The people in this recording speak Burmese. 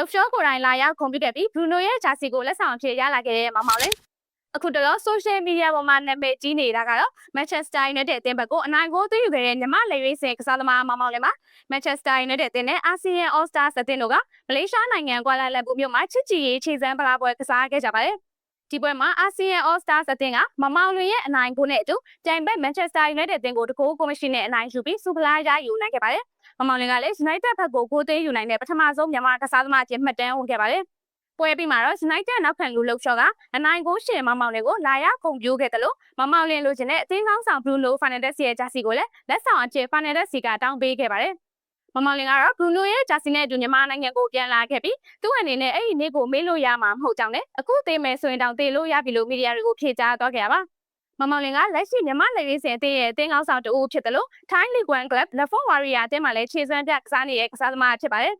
လှုပ်ရှားကိုယ်တိုင်လာရောက်ကွန်ပျူတာပြီးဘရူနိုရဲ့ဂျာစီကိုလက်ဆောင်အဖြစ်ရလာခဲ့တဲ့မောင်မောင်လေးအခုတလော social media ပေါ်မှာနာမည်ကြီးနေတာကတော့ Manchester United အသင်းဘက်ကိုအနိုင်ကိုသွင်းယူခဲ့တဲ့ညီမလေရွေးစင်ကစားသမားမောင်မောင်လေးမှာ Manchester United အသင်းနဲ့ ASEAN All Stars အသင်းတို့ကမလေးရှားနိုင်ငံကွာလာလမ်ပူမြို့မှာချစ်ကြည်ရေးခြေစမ်းပလာပွဲကစားခဲ့ကြပါတယ်ဒီပွဲမှာ ASEAN All Stars အသင်းကမမောင်လွင်ရဲ့အနိုင်ကိုနဲ့အတူကြိုင်ဘက် Manchester United အသင်းကိုတကိုးကိုမရှိနဲ့အနိုင်ယူပြီးစူပလာရယူနိုင်ခဲ့ပါတယ် မမောင်လင်ကလည်း United ဘက်ကိုကိုးသိမ်းယူနိုင်တဲ့ပထမဆုံးမြန်မာကစားသမားအဖြစ်မှတ်တမ်းဝင်ခဲ့ပါတယ်။ပွဲပြီးမှာတော့ United နောက်ခံလူလှုပ်ရှားကအနိုင်ကိုရှင်မမောင်လင်ကိုလာရောက်ခုန်ပြိုးခဲ့တယ်လို့မမောင်လင်လိုချင်တဲ့အသင်းကောင်းဆောင် Bruno Fernandes ရဲ့ဂျာစီကိုလည်းလက်ဆောင်အဖြစ် Fernandes စီကတောင်းပေးခဲ့ပါတယ်။မမောင်လင်ကတော့ Bruno ရဲ့ဂျာစီနဲ့အတူမြန်မာနိုင်ငံကိုပြန်လာခဲ့ပြီးသူ့အနေနဲ့အဲ့ဒီနေ့ကိုမေးလို့ရမှာမဟုတ်ကြောင်းနဲ့အခုသေးမယ်ဆိုရင်တောင်သေလို့ရပြီလို့မီဒီယာတွေကိုဖြေကြားသွားခဲ့ရပါ မမောင်လင်ကလက်ရှိမြန်မာလေရေးစင်အသင်းရဲ့အသင်းကောင်းဆောင်တဦးဖြစ်တယ်လို့ Thai League One Club Lafon Warrior အသင်းမှာလည်းခြေစွမ်းပြကစားနေတဲ့ကစားသမားဖြစ်ပါတယ်